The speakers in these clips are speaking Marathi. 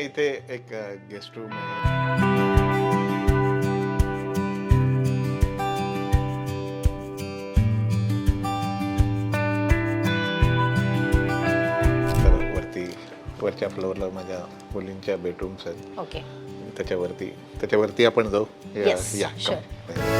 इथे एक गेस्ट रूम आहे. वरच्या फ्लोअरला माझ्या मुलींच्या बेडरूम्स आहेत. ओके त्याच्यावरती त्याच्यावरती आपण जाऊ. या-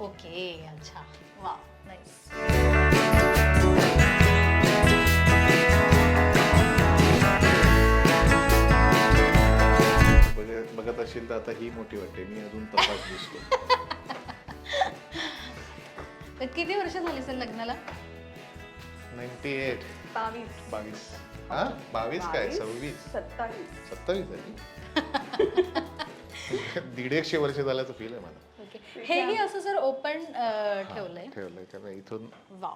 ओके अच्छा. वा नाईस बघ- बघत असेल तर आता ही मोठी वाटते मी अजून तपास दिसतो. तर किती वर्ष झाली सर लग्नाला? Ninety eight. बावीस. बावीस. हा? बावीस काय? सव्वीस? सत्तावीस. सत्तावीस झाली दीड एकशे वर्ष झाल्याचं फील आहे मला. ओके. हेही असं सर ओपन ठेवलंय. ठेवलंय कारण इथून वा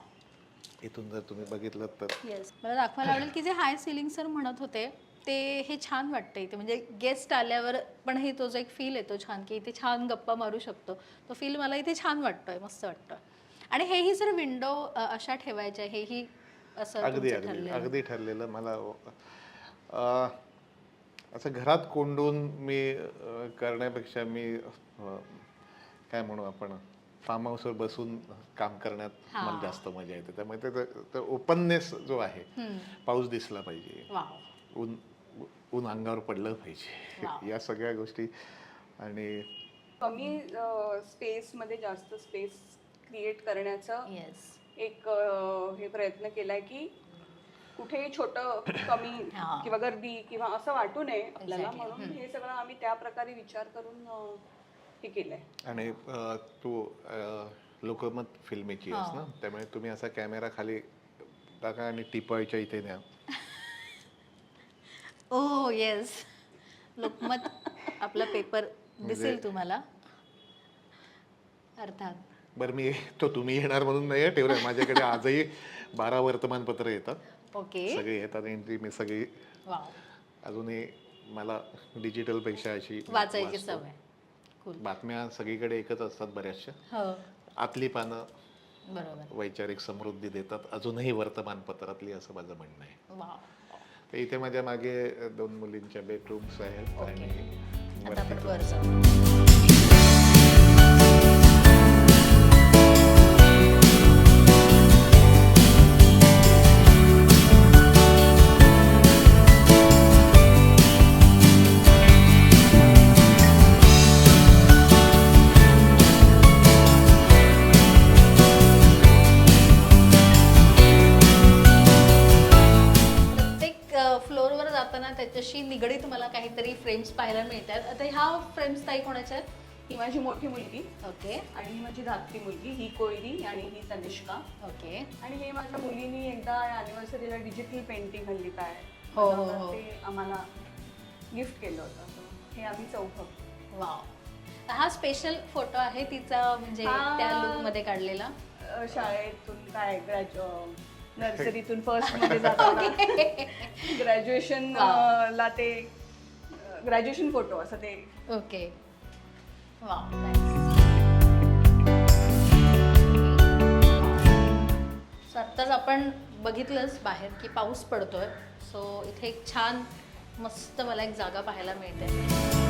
इथून जर तुम्ही बघितलं तर. येस मला दाखवायला आवडेल की जे हाय सिलिंग सर म्हणत होते ते हे छान वाटतं इथे. म्हणजे गेस्ट आल्यावर पण हे तो जो एक फील येतो छान की इथे छान गप्पा मारू शकतो. तो फील मला इथे छान वाटतोय मस्त वाटतोय. आणि हेही सर विंडो अशा ठेवायच्या हेही असं अगदी तुमचं अगदी ठरलेलं. अगदी ठरलेलं मला अं, असं घरात कोंडून मी अं, करण्यापेक्षा मी अं, काय म्हणू आपण फार्म हाऊसवर बसून काम करण्यात. मला जास्त मजा येते त्यामुळे ते ओपननेस जो आहे. पाऊस दिसला पाहिजे ऊन ऊन अंगावर पडलं पाहिजे. या सगळ्या गोष्टी आणि कमी स्पेस मध्ये जास्त स्पेस क्रिएट करण्याचं येस एक हे प्रयत्न केलाय की कुठेही छोट कमी. किंवा गर्दी किंवा असं वाटू नये आपल्याला. म्हणून हे सगळं आम्ही त्या प्रकारे विचार करून हे केलंय. आणि अं, तू अं, लोकमत फिल्मीची आहेस ना? त्यामुळे तुम्ही असा कॅमेरा खाली टाका आणि टिपवायच्या इथे न्या. ओ येस लोकमत आपला पेपर दिसेल तुम्हाला. अर्थात. बरं मी तो तुम्ही येणार म्हणून नाही ठेवलंय. माझ्याकडे आजही बारा वर्तमानपत्र येतात. ओके. सगळी येतात एंट्री मी सगळी. अजूनही मला डिजिटलपेक्षा अशी वाचायची. सवय. बातम्या सगळीकडे एकच असतात बऱ्याचशा. हो. आतली पानं बरोबर. वैचारिक समृद्धी देतात. अजूनही वर्तमानपत्रातली असं माझं म्हणणं आहे. तर इथे माझ्या मागे दोन मुलींच्या बेडरूम्स आहेत. आणि त्याच्याशी निगडीत मला काहीतरी फ्रेम्स पाहायला मिळतात. आता ह्या फ्रेम्स ताई कोणाच्या आहेत? ही माझी मोठी मुलगी. ओके. आणि ही माझी धाकटी मुलगी ही कोयरी आणि ही तनिष्का. ओके. आणि हे माझ्या मुलीनी एकदा अॅनिव्हर्सरीला डिजिटल पेंटिंग हल्ली काय हो, हो, हो. ते आम्हाला गिफ्ट केलं होतं. हे आम्ही चौथं वाव हा स्पेशल फोटो आहे तिचा म्हणजे हा. त्या लुकमध्ये काढलेला? अ, शाळेतून काय ग्रॅज्यु नर्सरीतून फर्स्टमध्ये जाताना ग्रॅज्युएशन ला ते ग्रॅज्युएशन फोटो असं ते. ओके सो आत्ताच आपण बघितलंच बाहेर की पाऊस पडतोय. सो इथे एक छान मस्त मला एक जागा पाहायला मिळते.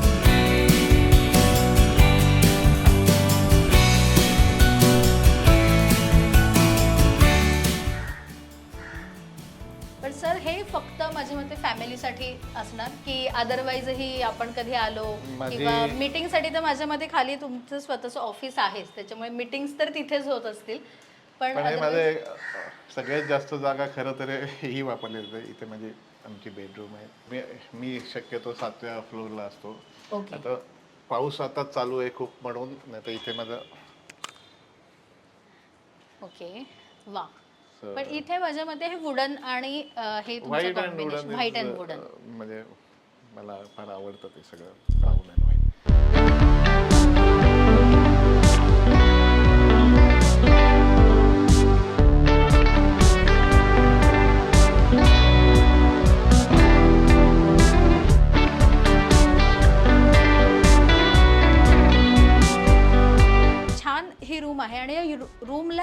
हे फक्त माझ्या मते फॅमिलीसाठी असणार की अदरवाईजही आपण कधी आलो माझी- किंवा मीटिंगसाठी तर माझ्या मते खाली तुमचं स्वतःचं ऑफिस आहेच. त्याच्यामुळे मीटिंग्स तर तिथेच होत असतील. पण पण हे otherwise- माझे सगळ्यात जास्त जागा खरं तर ही वापरली जाते. इथे माझी आमची बेडरूम आहे. मी मी शक्यतो सातव्या फ्लोअरला असतो. ओके आता पाऊस आता चालू आहे खूप म्हणून नाही तर इथे माझं ओके वा पण इथे माझ्या मते हे वुडन आणि हे white and wooden white and wooden म्हणजे मला फार आवडतं ते सगळं.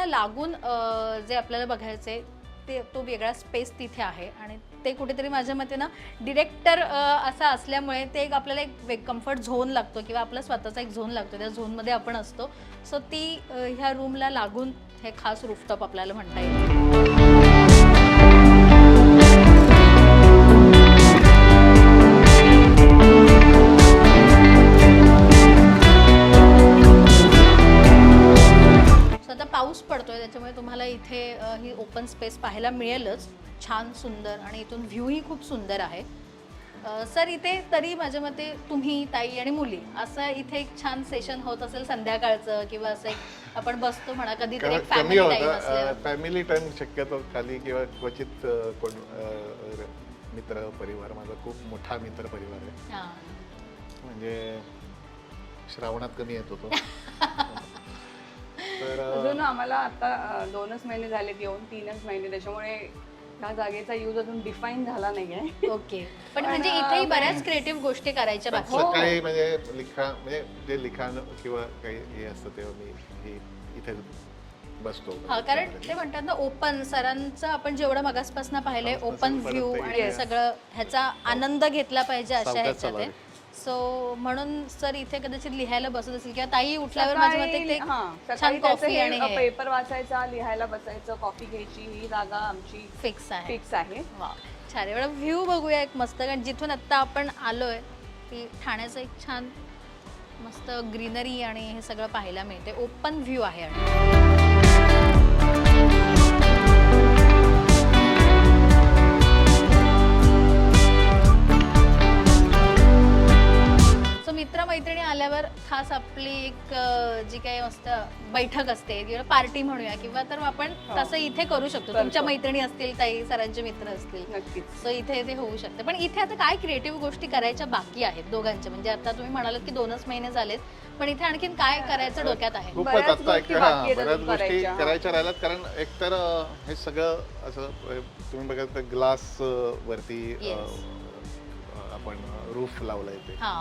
लागून जे आपल्याला बघायचंय ते तो वेगळा स्पेस तिथे आहे. आणि ते कुठेतरी माझ्या मते ना डिरेक्टर असा असल्यामुळे ते एक आपल्याला एक कम्फर्ट झोन लागतो किंवा आपला स्वतःचा एक झोन लागतो. त्या झोनमध्ये आपण असतो. सो ती ह्या रूमला लागून हे खास रूफटॉप आपल्याला म्हणता येईल. इथे ही ओपन स्पेस पाहायला मिळेलच. छान सुंदर आणि इथून व्ह्यूही खूप सुंदर आहे. सर इथे तरी माझ्या मते तुम्ही ताई आणि मुली असं इथे एक छान सेशन होत असेल संध्याकाळचं किंवा असं एक आपण बसतो म्हणा कधीतरी एक कमी फॅमिली होतं. असल्यावर. फॅमिली टाइम शक्यतो खाली किंवा क्वचित अं, कोण अं, मित्र परिवार माझा खूप मोठा मित्र परिवार आहे. हां. म्हणजे श्रावणात कमी येत होतो. आम्हाला आता दोनच महिने झालेत येऊन तीनच महिने. त्याच्यामुळे ह्या जागेचा यूज अजून डिफाईन झाला नाहीये. ओके. पण म्हणजे इथेही बऱ्याच क्रिएटिव्ह गोष्टी करायच्या बाकी. सकाळी म्हणजे लिखाण म्हणजे जे लिखाण किंवा काही हे असतं तेव्हा मी हे इथे बसतो. हा कारण ते म्हणतात ना ओपन सरांचं आपण जेवढं मगासपासून पाहिलंय ओपन व्ह्यू आणि सगळं ह्याचा आनंद घेतला पाहिजे अशा ह्याच्यात. सो म्हणून सर इथे कदाचित लिहायला बसत असेल किंवा ताई उठल्यावर माझ्या मते ते हा, छान कॉफी आणि हे. पेपर वाचायचा लिहायला बसायचं कॉफी घ्यायची ही जागा आमची फिक्स आहे. फिक्स आहे. वा छान एवढा व्ह्यू बघूया एक मस्त कारण जिथून आत्ता आपण आलोय ती ठाण्याचं एक छान मस्त ग्रीनरी आणि हे सगळं पाहायला मिळते. ओपन व्ह्यू आहे आणि. सो मित्र मैत्रिणी आल्यावर खास आपली एक अ, जी काही मस्त बैठक असते किंवा पार्टी म्हणूया किंवा तर आपण हो. तसं इथे करू शकतो करतो. तुमच्या मैत्रिणी असतील ताई सरांचे मित्र असतील नक्कीच सो इथे ते होऊ शकते पण इथे आता काय क्रिएटिव्ह गोष्टी करायच्या बाकी आहेत दोघांच्या म्हणजे आता तुम्ही म्हणालात की दोनच महिने झालेत पण इथे आणखीन काय करायचं डोक्यात आहे खूपच बऱ्याच आता एक गोष्टी हा बाकी आहेत बऱ्याच अजून गोष्टी करायच्या. करायच्या राहिल्यात कारण एकतर अं, हे सगळं असं अं, तुम्ही बघा तर ग्लास वरती अं, Yes. अं, आपण रूफ लावलंय ते हा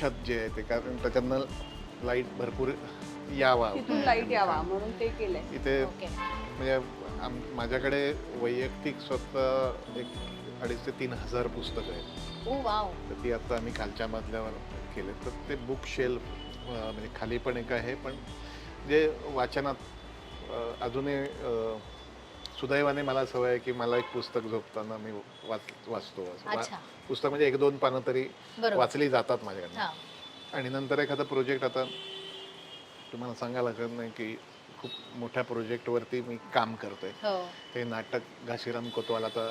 छत जे आहे ते कारण त्याच्यातनं लाइट भरपूर यावा. तिथून लाइट यावा म्हणून ते केलंय. इथे ओके म्हणजे आम- माझ्याकडे वैयक्तिक स्वतः एक अडीच ते तीन हजार पुस्तकं आहेत. Oh wow. तर ती आता आम्ही खालच्या मजल्यावर केले तर ते बुक शेल्फ म्हणजे खाली पण एक आहे पण जे वाचनात अं, अजूनही अं, सुदैवाने मला सवय आहे की मला एक पुस्तक झोपताना मी वाच वाचतो. अच्छा. पुस्तक म्हणजे एक दोन पानं तरी बरोबर. वाचली जातात माझ्याकडनं. हा. आणि नंतर एखादा प्रोजेक्ट आता तुम्हाला सांगायला लागत नाही की खूप मोठ्या प्रोजेक्टवरती मी काम करतोय. हो. ते नाटक घाशीराम कोतवालाचा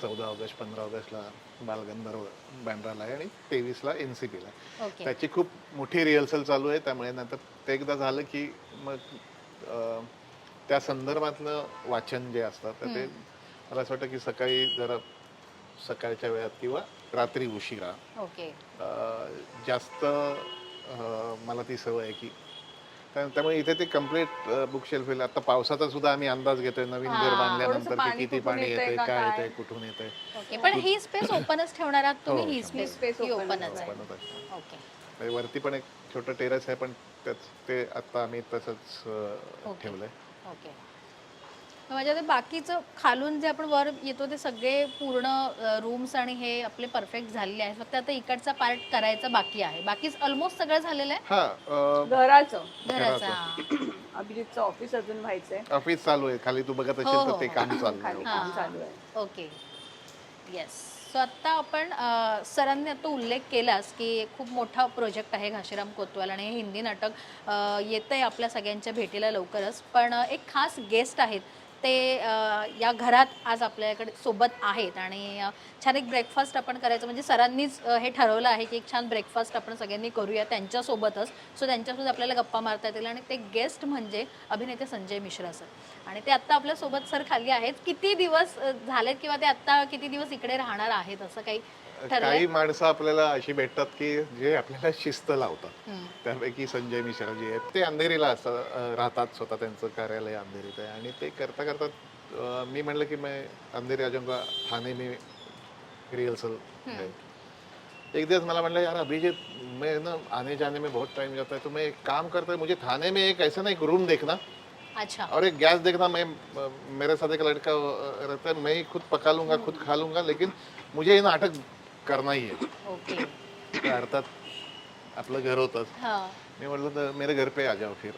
चौदा ऑगस्ट पंधरा ऑगस्टला बालगंधर्व बँड्राला आहे आणि तेवीसला एन सी पीला ओके. त्याची खूप मोठी रिहर्सल चालू आहे. त्यामुळे नंतर ते एकदा झालं की मग अं, त्या संदर्भातलं वाचन जे असतं तर ते मला असं वाटतं की सकाळी जरा सकाळच्या वेळात किंवा रात्री उशिरा ओके अं, जास्त अं, मला ती सवय आहे की त्या- त्यामुळे इथे ते कंप्लीट बुक शेल्फ आता पावसाचा सुद्धा आम्ही अंदाज घेतोय नवीन घर हा. बांधल्यानंतर थोडंसं की पाणी किती कुठून पाणी येतंय काय काय? येतंय कुठून येतंय ओके पण ही स्पेस ओपनच ठेवणार आहात तुम्ही हो, ही. स्पेस space ही open ओपनच च आहे बनवत आहे. ओके म्हणजे वरती पण एक छोटं टेरेस आहे पण त्याच ते आता आम्ही तसंच अं. ठेवलंय ओके. मग माझ्या ते बाकीचं खालून जे आपण वर येतो ते सगळे पूर्ण रूम्स आणि हे आपले परफेक्ट झालेले आहेत. फक्त आता इकडचा पार्ट करायचा बाकी आहे. बाकी ऑलमोस्ट सगळं झालेलं आहे? हा अं, घराचं. घराचा अभिजितचं ऑफिस अजून व्हायचंय. ऑफिस चालू आहे. खाली तू बघत हो, असेल हो, तर ते हो. काम चालू खाली आहे काम हा. चालू आहे. ओके. येस सो आत्ता आपण सरांनी आता उल्लेख केलास की खूप मोठा प्रोजेक्ट आहे घाशीराम कोतवाल आणि हे हिंदी नाटक येतं आहे आपल्या सगळ्यांच्या भेटीला लवकरच. पण एक खास गेस्ट आहेत ते या घरात आज आपल्याकडे सोबत आहेत आणि छान एक ब्रेकफास्ट आपण करायचं म्हणजे सरांनीच हे ठरवलं आहे की एक छान ब्रेकफास्ट आपण सगळ्यांनी करूया त्यांच्यासोबतच. सो त्यांच्यासोबत आपल्याला गप्पा मारता येतील आणि ते गेस्ट म्हणजे अभिनेते संजय मिश्रा सर आणि ते आत्ता आपल्यासोबत सर खाली आहेत. किती दिवस झालेत किंवा ते आत्ता किती दिवस इकडे राहणार आहेत असं काही काही माणसं आपल्याला अशी भेटतात की जे आपल्याला शिस्त लावतात. त्यापैकी संजय मिश्रा जे आहेत ते अंधेरीला असतात राहतात स्वतः त्यांचं कार्यालय अंधेरीत आहे. आणि ते करता करता मी म्हणलं की मैं अंधेरी जाऊंगा ठाणे में रिहर्सल एक दिवस मला म्हणलं यार अभिजीत मैं ना आने जाने में बहुत टाइम जाता है तो मैं एक काम करता है मुझे थाने में एक ऐसा ना एक रूम देखना. अच्छा. और एक गैस देखना. मैं मेरे साथ एक लड़का रहता है. मैं ही खुद पका लूंगा खुद खा लूंगा. लेकिन मुझे ये नाटक करना ही है ओके. तर अर्थात आपलं घर होतंच. हा. मी म्हटलं तर मेरे घर पे आ जाओ फिर.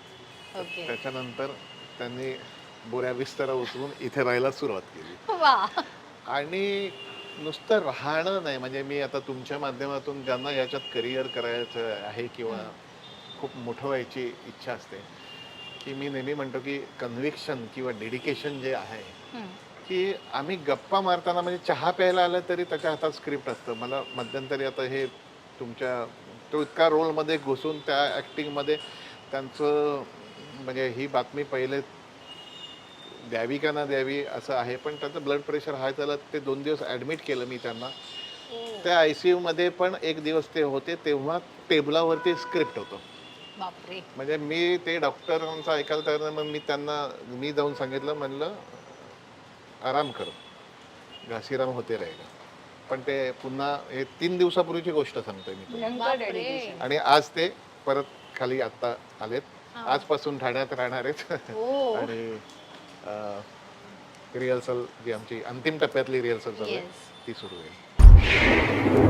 ओके. त्याच्यानंतर त्यांनी बोऱ्या बिस्तर उचलून इथे राहायला सुरुवात केली. वा. आणि नुसतं राहणं नाही म्हणजे मी आता तुमच्या माध्यमातून ज्यांना याच्यात करिअर करायचं आहे किंवा खूप मोठं व्हायची इच्छा असते की मी नेहमी म्हणतो की कन्व्हिक्शन किंवा डेडिकेशन जे आहे हम्म. की आम्ही गप्पा मारताना म्हणजे चहा प्यायला आलं तरी त्याच्या हातात स्क्रिप्ट असतं. मला मध्यंतरी आता हे तुमच्या तो इतका रोलमध्ये घुसून त्या ॲक्टिंगमध्ये त्यांचं म्हणजे ही बातमी पहिले द्यावी का ना द्यावी असं आहे. पण त्याचं ब्लड प्रेशर हाय झालं ते दोन दिवस ॲडमिट केलं मी त्यांना. त्या आय सी यूमध्ये पण एक दिवस ते होते तेव्हा टेबलावरती स्क्रिप्ट होतं. म्हणजे मी ते डॉक्टरांचं ऐकायला तयार मग मी त्यांना मी जाऊन सांगितलं म्हणलं आराम कर. घासीराम होते राहिला. पण ते पुन्हा हे तीन दिवसापूर्वीची गोष्ट सांगतोय मी तुम्हाला. आणि आज ते परत खाली आत्ता आलेत. आजपासून ठाण्यात राहणार आहेत. ओ आणि रिहर्सल जी आमची अंतिम टप्प्यातली रिहर्सल चालू आहे Yes. ती सुरू आहे.